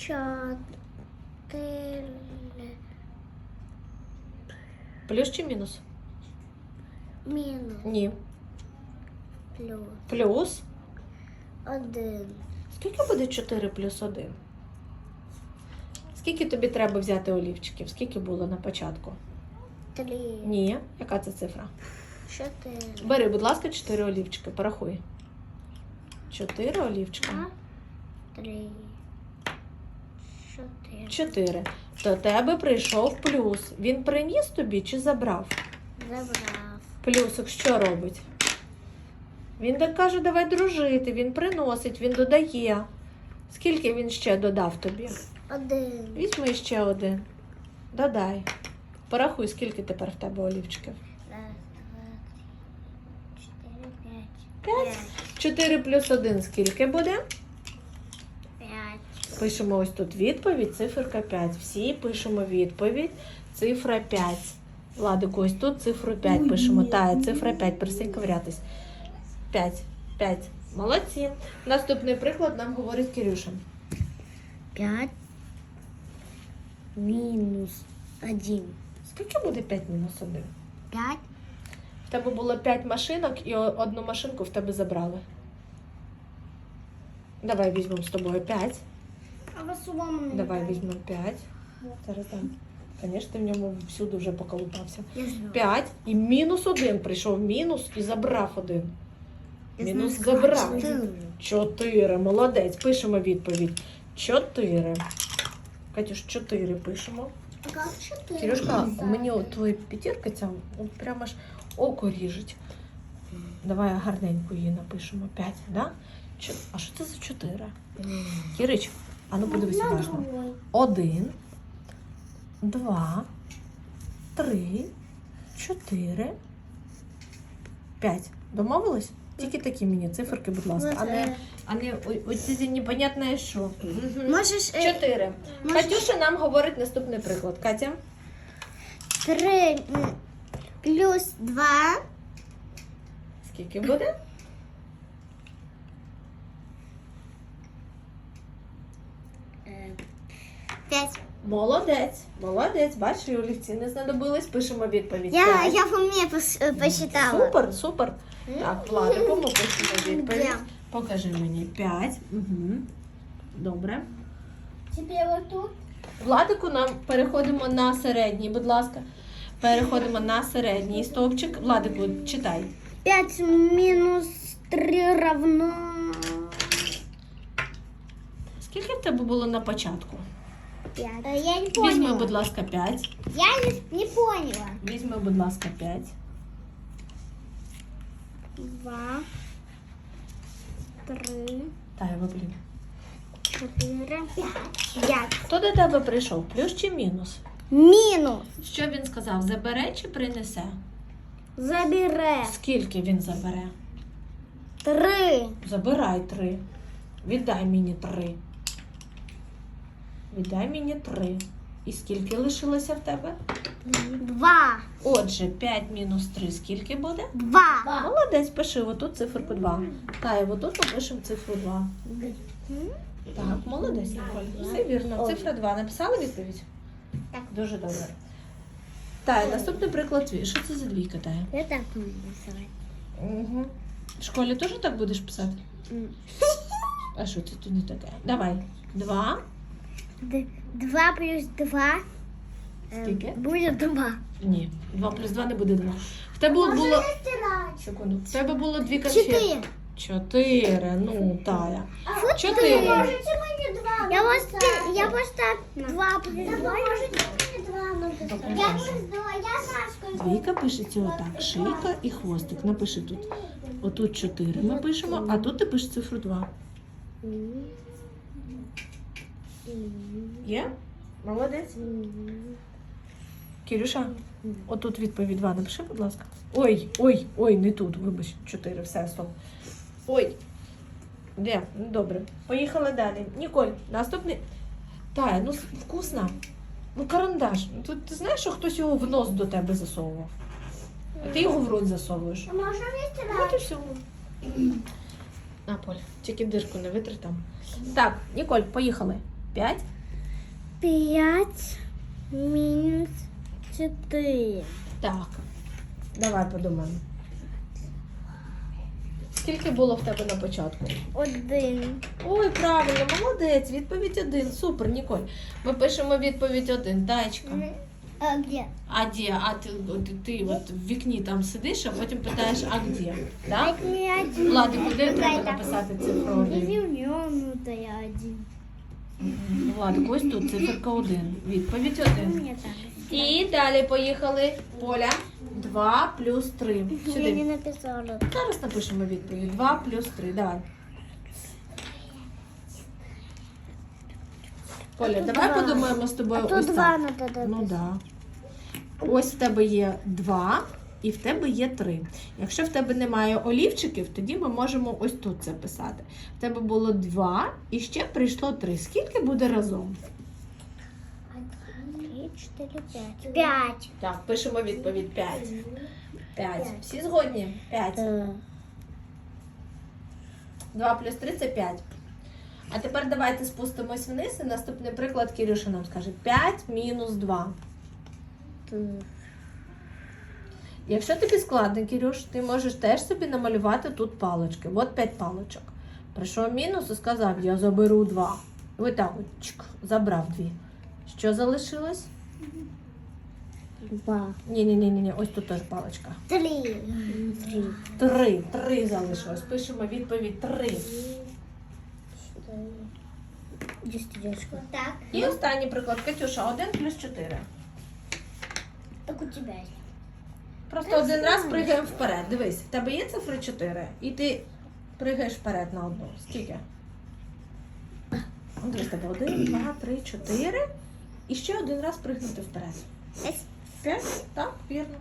чотири, Плюс чи мінус? мінус, Ні. плюс, Плюс. один, Скільки буде 4 плюс 1? Скільки тобі треба взяти олівчиків? Скільки було на початку? три, Ні. Яка це цифра? чотири, Бери, будь ласка, 4 олівчики, порахуй. 4 олівчика. три, чотири. 4. До тебе прийшов плюс. Він приніс тобі чи забрав? Забрав. Плюсик що робить? Він так каже, давай дружити, він приносить, він додає. Скільки він ще додав тобі? Один, Візьми ще один. Додай. Порахуй, скільки тепер в тебе олівчиків. раз, два, три, чотири, п'ять. П'ять. 4 плюс 1 скільки буде? Пишемо ось тут відповідь, циферка 5. Всі пишемо відповідь, цифра 5. Владику, ось тут цифру 5 пишемо. Тая, цифра 5, перестань ковирятись. 5. 5. Молодці. Наступний приклад нам говорить Кирюша. П'ять мінус один. Скільки буде 5 мінус 1? П'ять В тебе було 5 машинок і одну машинку в тебе забрали. Давай візьмемо з тобою 5. А вас Давай візьмемо 5. Зараз дам. Звісно, ти в ньому всюди вже поколупався. 5 і мінус 1 прийшов мінус і забрав один. Мінус забрав. чотири. 4. Молодець. Пишемо відповідь. 4. Катюш, 4 пишемо. А? Кирюшка, мені твоя п'ятірка ця от прямо ж око ріжить. Давай гарненько її напишемо. 5, да? А що це за 4? Кирич, а ну подивись уважно. Один, два, три, чотири, п'ять. Домовились? Тільки такі мені циферки, будь ласка. А не, а не ой- ось ці непонятне що. Можеш е, Чотири. Можеш- Катюша нам говорить наступний приклад. Катя? три м, плюс два. Скільки буде? е, П'ять. Молодець, молодець. Бачиш, і олівці не знадобились. Пишемо відповідь. Я, П'ять. я в уме пос- е, посчитала. Супер, супер. Так, Владику, пишемо відповідь. Де? Покажи мені. П'ять. Угу. Добре. Тепер отут. Владику нам переходимо на середній, будь ласка. Переходимо на середній стовпчик. Владику, читай. П'ять мінус три равно. Скільки в тебе було на початку? П'ять. Я не Візьми, будь ласка, 5. Я не, не поняла. Візьми, будь ласка, 5. Два, три, я блін. чотири, п'ять. П'ять. Хто до тебе прийшов? Плюс чи мінус? Мінус. Що він сказав? Забере чи принесе? Забере. Скільки він забере? Три. Забирай три. Віддай мені три. Віддай мені три. І скільки лишилося в тебе? Два. Отже, 5 мінус 3 скільки буде? Два. Молодець, пиши отут цифру 2. Та, і отут ми пишемо цифру 2. Так, молодець, Ніколь. Все вірно. Цифра 2. Написала відповідь? Так. Дуже добре. Тая, наступний приклад твій. Що це за двійка, Тая? Я так буду рисувати. Угу. В школі теж так будеш писати? А що це тут не таке? Давай. Два. Д- Два плюс два. е, Скільки? Буде два. Ні. Два плюс два не буде два. В тебе було. Секунду. В тебе було дві конфети. Чотири. Чотири. Ну, Тая. Чотири. Я просто, я просто два плюс два. Я просто, я Сашку. Двійка пишеться отак. Шийка і хвостик. Напиши тут. Отут чотири ми пишемо, а тут ти пишеш цифру два. Є? Молодець. Кирюша, отут відповідь два напиши, будь ласка. Ой, ой, ой, не тут, вибач, чотири, все, стоп. Ой. Де? Ну, Добре. Поїхали далі. Ніколь, наступний. Тая, ну вкусно. Ну, карандаш. Ну, Тут ти знаєш, що хтось його в нос до тебе засовував? А ти його в рот засовуєш. Можна? От і все. На, Поль, тільки дирку не витри там. Так, Ніколь, поїхали. 5? П'ять мінус чотири. Так. Давай подумаємо. Скільки було в тебе на початку? Один. Ой, правильно, молодець. Відповідь один. Супер, Ніколь. Ми пишемо відповідь один. Дачка. А де? А де? А ти, от ти от в вікні там сидиш, а потім питаєш, а де? Да? Владику, де треба написати в нем, то я один. Владик, ось тут циферка один. Відповідь один. І далі поїхали. Поля. 2 плюс 3. Я не Сюди. написала. Зараз напишемо відповідь. 2 плюс 3. Давай. Поля, давай два. подумаємо з тобою А ось тут два надо Ну да. Ось в тебе є 2 і в тебе є 3. Якщо в тебе немає олівчиків, тоді ми можемо ось тут це писати. В тебе було 2 і ще прийшло 3. Скільки буде разом? Три, четыре, пять. Пять. Так, пишемо відповідь 5. 5. Всі згодні? 5. 2 плюс 3 це 5. А тепер давайте спустимось вниз і наступний приклад Кирюша нам скаже 5 мінус 2. Якщо тобі складно, Кирюш, ти можеш теж собі намалювати тут палички. От 5 паличок. Прийшов мінус і сказав, я заберу 2. Ось так от, чик, забрав 2. Що залишилось? Два. Ні, ні, ні, ні, ось тут теж паличка. Три. Три. Три. Три залишилось. Пишемо відповідь три. Так. І останній приклад. Катюша, 1 плюс 4. Так у тебя есть. Просто один раз пригаємо вперед. Дивись, в тебе є цифра 4, і ти пригаєш вперед на одну. Скільки? Дивись, в тебе 1, 2, 3, 4. І ще один раз пригнути вперед. Пять. Так, вірно.